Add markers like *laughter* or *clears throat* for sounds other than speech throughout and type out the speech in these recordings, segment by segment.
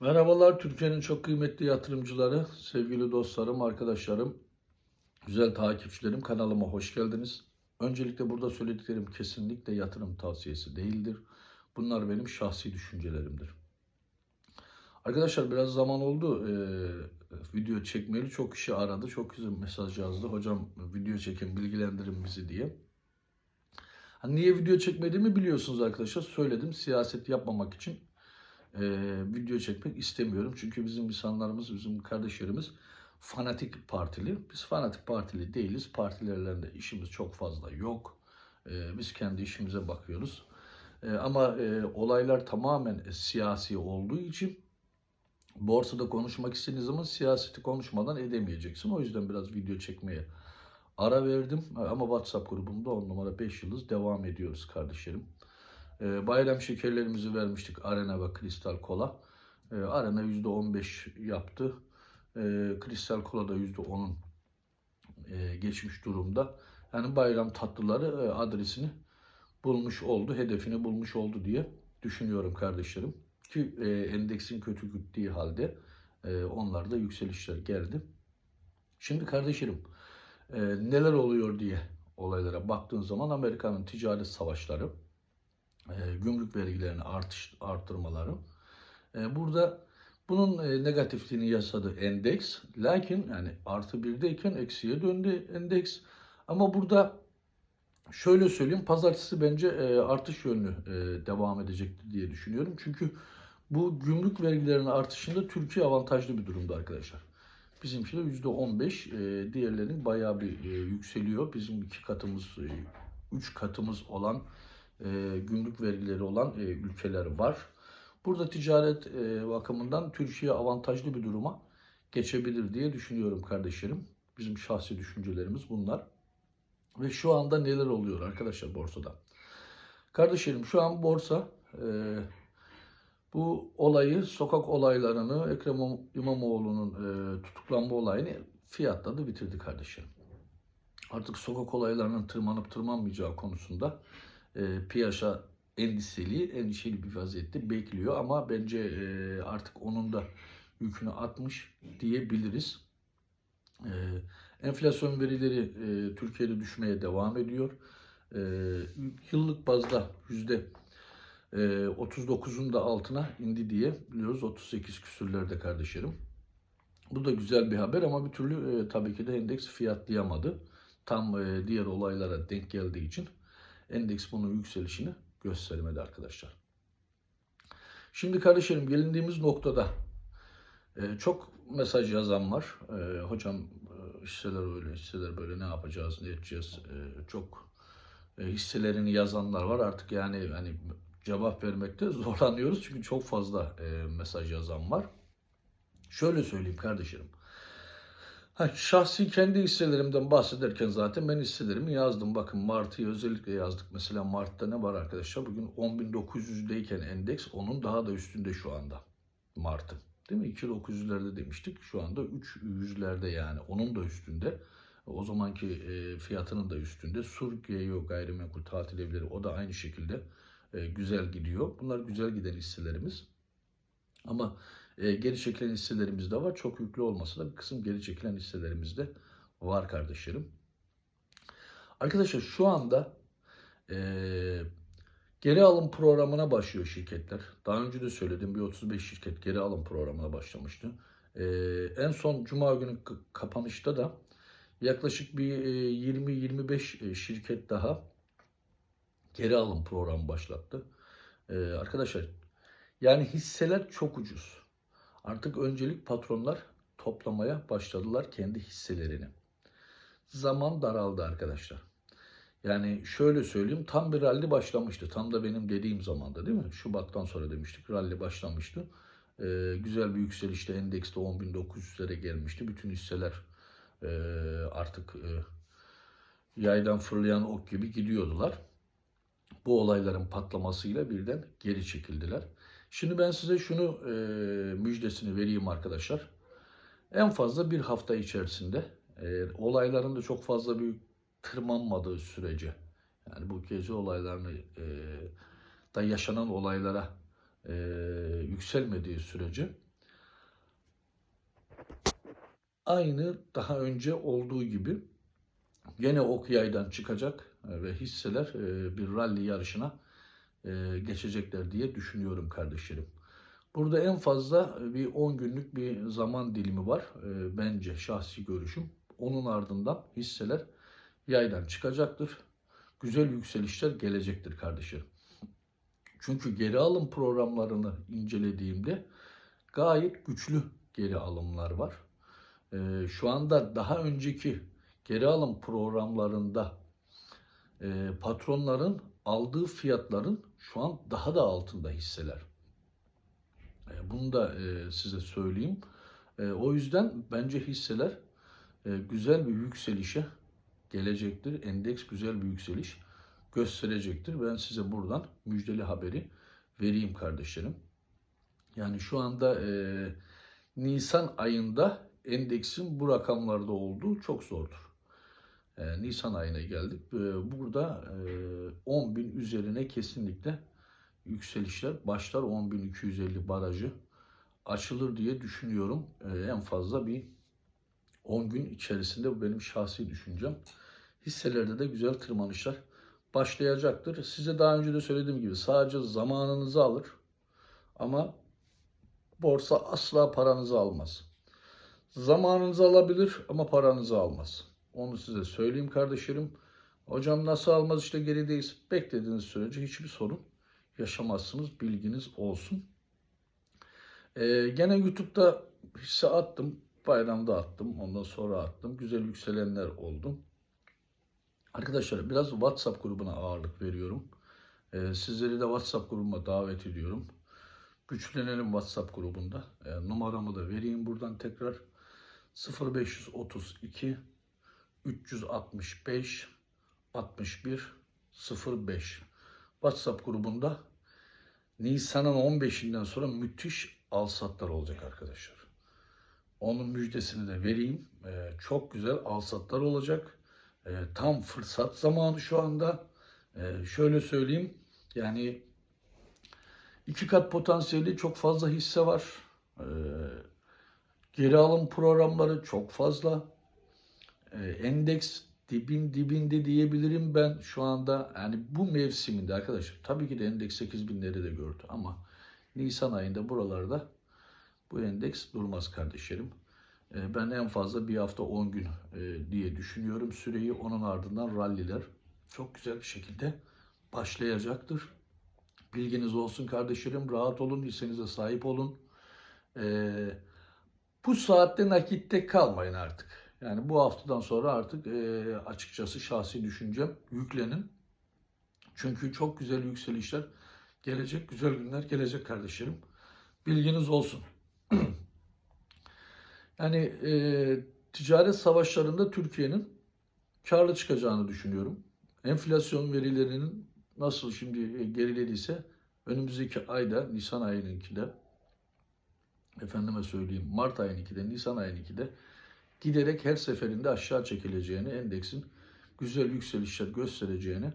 Merhabalar Türkiye'nin çok kıymetli yatırımcıları, sevgili dostlarım, arkadaşlarım, güzel takipçilerim kanalıma hoş geldiniz. Öncelikle burada söylediklerim kesinlikle yatırım tavsiyesi değildir. Bunlar benim şahsi düşüncelerimdir. Arkadaşlar biraz zaman oldu eee, video çekmeyeli çok kişi aradı, çok güzel mesaj yazdı. Hocam video çekin, bilgilendirin bizi diye. Hani niye video çekmediğimi biliyorsunuz arkadaşlar. Söyledim siyaset yapmamak için e, video çekmek istemiyorum. Çünkü bizim insanlarımız, bizim kardeşlerimiz fanatik partili. Biz fanatik partili değiliz. Partilerle işimiz çok fazla yok. E, biz kendi işimize bakıyoruz. E, ama e, olaylar tamamen siyasi olduğu için borsada konuşmak istediğiniz zaman siyaseti konuşmadan edemeyeceksin. O yüzden biraz video çekmeye ara verdim. Ama WhatsApp grubumda 10 numara 5 yıldız devam ediyoruz kardeşlerim. Ee, bayram şekerlerimizi vermiştik Arena ve Kristal Kola. Ee, Arena %15 yaptı. Ee, Kristal Kola da %10'un e, geçmiş durumda. Yani bayram tatlıları e, adresini bulmuş oldu, hedefini bulmuş oldu diye düşünüyorum kardeşlerim. Ki e, endeksin kötü gittiği halde e, onlarda yükselişler geldi. Şimdi kardeşlerim e, neler oluyor diye olaylara baktığın zaman Amerika'nın ticaret savaşları, e, gümrük vergilerini artış, arttırmaları. E, burada bunun e, negatifliğini yasadı endeks. Lakin yani artı birdeyken eksiye döndü endeks. Ama burada şöyle söyleyeyim pazartesi bence e, artış yönlü devam edecektir diye düşünüyorum. Çünkü bu gümrük vergilerinin artışında Türkiye avantajlı bir durumda arkadaşlar. Bizimki de %15, e, diğerlerinin bayağı bir yükseliyor. Bizim iki katımız, üç katımız olan e, gümrük vergileri olan e, ülkeler var. Burada ticaret e, bakımından Türkiye avantajlı bir duruma geçebilir diye düşünüyorum kardeşlerim. Bizim şahsi düşüncelerimiz bunlar. Ve şu anda neler oluyor arkadaşlar borsada? Kardeşlerim şu an borsa e, bu olayı, sokak olaylarını, Ekrem İmamoğlu'nun e, tutuklanma olayını fiyatladı, bitirdi kardeşlerim. Artık sokak olaylarının tırmanıp tırmanmayacağı konusunda e, piyasa endişeli, endişeli bir vaziyette bekliyor ama bence e, artık onun da yükünü atmış diyebiliriz. E, enflasyon verileri e, Türkiye'de düşmeye devam ediyor. E, yıllık bazda yüzde e, 39'un da altına indi diye biliyoruz. 38 küsürlerde kardeşlerim. Bu da güzel bir haber ama bir türlü e, tabii ki de endeks fiyatlayamadı. Tam e, diğer olaylara denk geldiği için endeks bunun yükselişini göstermedi arkadaşlar. Şimdi kardeşlerim gelindiğimiz noktada e, çok mesaj yazan var. E, hocam e, hisseler öyle, hisseler böyle ne yapacağız, ne edeceğiz. Çok hisselerini yazanlar var. Artık yani hani cevap vermekte zorlanıyoruz çünkü çok fazla mesaj yazan var. Şöyle söyleyeyim kardeşlerim. Ha, şahsi kendi hisselerimden bahsederken zaten ben hisselerimi yazdım. Bakın Mart'ı özellikle yazdık. Mesela Mart'ta ne var arkadaşlar? Bugün 10.900'deyken endeks onun daha da üstünde şu anda. Mart'ın. Değil mi? 2.900'lerde demiştik. Şu anda 300'lerde yani. Onun da üstünde. O zamanki e, fiyatının da üstünde. Surgiyo gayrimenkul tatil evleri o da aynı şekilde e, güzel gidiyor. Bunlar güzel giden hisselerimiz. Ama e, geri çekilen hisselerimiz de var. Çok yüklü olmasa da bir kısım geri çekilen hisselerimiz de var kardeşlerim. Arkadaşlar şu anda e, geri alım programına başlıyor şirketler. Daha önce de söyledim bir 35 şirket geri alım programına başlamıştı. E, en son Cuma günü kapanışta da yaklaşık bir e, 20-25 şirket daha geri alım programı başlattı. E, arkadaşlar yani hisseler çok ucuz. Artık öncelik patronlar toplamaya başladılar kendi hisselerini. Zaman daraldı arkadaşlar. Yani şöyle söyleyeyim tam bir rally başlamıştı. Tam da benim dediğim zamanda değil mi? Şubattan sonra demiştik rally başlamıştı. Ee, güzel bir yükselişte endekste 10.900'lere gelmişti. Bütün hisseler e, artık e, yaydan fırlayan ok gibi gidiyordular. Bu olayların patlamasıyla birden geri çekildiler. Şimdi ben size şunu e, müjdesini vereyim arkadaşlar. En fazla bir hafta içerisinde e, olayların da çok fazla büyük tırmanmadığı sürece yani bu gezi olaylarını e, da yaşanan olaylara e, yükselmediği sürece aynı daha önce olduğu gibi gene ok yaydan çıkacak e, ve hisseler e, bir rally yarışına e, geçecekler diye düşünüyorum kardeşlerim. Burada en fazla bir 10 günlük bir zaman dilimi var. E, bence şahsi görüşüm. Onun ardından hisseler yaydan çıkacaktır. Güzel yükselişler gelecektir kardeşlerim. Çünkü geri alım programlarını incelediğimde gayet güçlü geri alımlar var. E, şu anda daha önceki geri alım programlarında e, patronların aldığı fiyatların şu an daha da altında hisseler. E, bunu da e, size söyleyeyim. E, o yüzden bence hisseler güzel bir yükselişe gelecektir. Endeks güzel bir yükseliş gösterecektir. Ben size buradan müjdeli haberi vereyim kardeşlerim. Yani şu anda Nisan ayında endeksin bu rakamlarda olduğu çok zordur. E, Nisan ayına geldik. E, burada e, 10 bin üzerine kesinlikle yükselişler başlar. 10.250 barajı açılır diye düşünüyorum. E, en fazla bir 10 gün içerisinde bu benim şahsi düşüncem. Hisselerde de güzel tırmanışlar başlayacaktır. Size daha önce de söylediğim gibi sadece zamanınızı alır ama borsa asla paranızı almaz. Zamanınızı alabilir ama paranızı almaz. Onu size söyleyeyim kardeşlerim. Hocam nasıl almaz işte gerideyiz. Beklediğiniz sürece hiçbir sorun yaşamazsınız. Bilginiz olsun. Ee, gene YouTube'da hisse attım. Bayramda attım. Ondan sonra attım. Güzel yükselenler oldu. Arkadaşlar biraz WhatsApp grubuna ağırlık veriyorum. Ee, sizleri de WhatsApp grubuma davet ediyorum. Güçlenelim WhatsApp grubunda. Ee, numaramı da vereyim buradan tekrar. 0532 365 61 05 WhatsApp grubunda Nisan'ın 15'inden sonra müthiş alsatlar olacak arkadaşlar. Onun müjdesini de vereyim. Ee, çok güzel alsatlar olacak. Ee, tam fırsat zamanı şu anda. Ee, şöyle söyleyeyim. Yani iki kat potansiyeli çok fazla hisse var. Ee, geri alım programları çok fazla. Ee, endeks dibin dibinde diyebilirim ben şu anda. Yani bu mevsiminde arkadaşlar. Tabii ki de endeks 8000'leri de gördü ama Nisan ayında buralarda bu endeks durmaz kardeşlerim. Ee, ben en fazla bir hafta 10 gün e, diye düşünüyorum süreyi. Onun ardından ralliler çok güzel bir şekilde başlayacaktır. Bilginiz olsun kardeşlerim. Rahat olun, hissenize sahip olun. Bu saatte nakitte kalmayın artık. Yani bu haftadan sonra artık e, açıkçası şahsi düşüncem yüklenin. Çünkü çok güzel yükselişler gelecek, güzel günler gelecek kardeşlerim. Bilginiz olsun. *clears throat* yani e, ticaret savaşlarında Türkiye'nin karlı çıkacağını düşünüyorum. Enflasyon verilerinin nasıl şimdi gerilediyse önümüzdeki ayda, Nisan ayınınkinde, efendime söyleyeyim Mart ayınınkide, Nisan ayınınkide giderek her seferinde aşağı çekileceğini, endeksin güzel yükselişler göstereceğini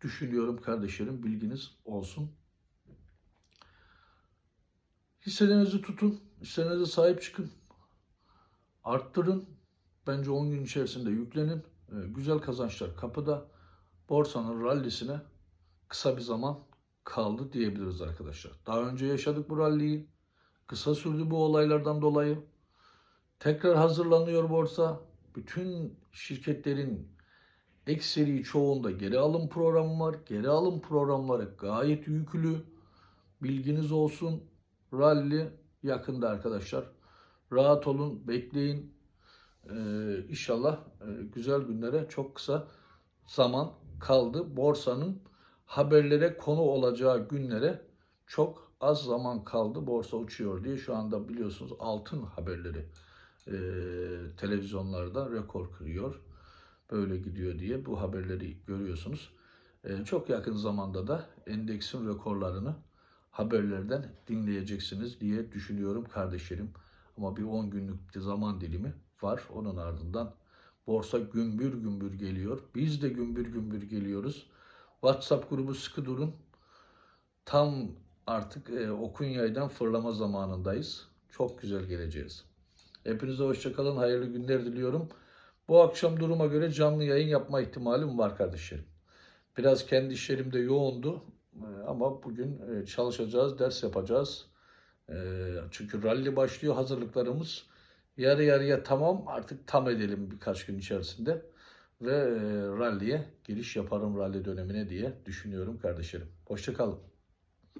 düşünüyorum kardeşlerim. Bilginiz olsun. Hisselerinizi tutun, hisselerinize sahip çıkın. Arttırın. Bence 10 gün içerisinde yüklenin. Ee, güzel kazançlar kapıda. Borsanın rallisine kısa bir zaman kaldı diyebiliriz arkadaşlar. Daha önce yaşadık bu ralliyi. Kısa sürdü bu olaylardan dolayı. Tekrar hazırlanıyor borsa. Bütün şirketlerin ekseri çoğunda geri alım programı var. Geri alım programları gayet yüklü. Bilginiz olsun. Rally yakında arkadaşlar. Rahat olun, bekleyin. Ee, inşallah e, güzel günlere çok kısa zaman kaldı. Borsanın haberlere konu olacağı günlere çok az zaman kaldı. Borsa uçuyor diye şu anda biliyorsunuz altın haberleri e, televizyonlarda rekor kırıyor. Böyle gidiyor diye bu haberleri görüyorsunuz. E, çok yakın zamanda da endeksin rekorlarını haberlerden dinleyeceksiniz diye düşünüyorum kardeşlerim. Ama bir 10 günlük zaman dilimi var. Onun ardından borsa gümbür gümbür geliyor. Biz de gümbür gümbür geliyoruz. WhatsApp grubu sıkı durun. Tam artık e, okun yaydan fırlama zamanındayız. Çok güzel geleceğiz. Hepinize hoşçakalın. Hayırlı günler diliyorum. Bu akşam duruma göre canlı yayın yapma ihtimalim var kardeşlerim. Biraz kendi işlerimde yoğundu. Ee, Ama bugün e, çalışacağız, ders yapacağız. Ee, Çünkü ralli başlıyor hazırlıklarımız. Yarı yarıya tamam artık tam edelim birkaç gün içerisinde. Ve e, ralliye giriş yaparım ralli dönemine diye düşünüyorum kardeşlerim. Hoşçakalın.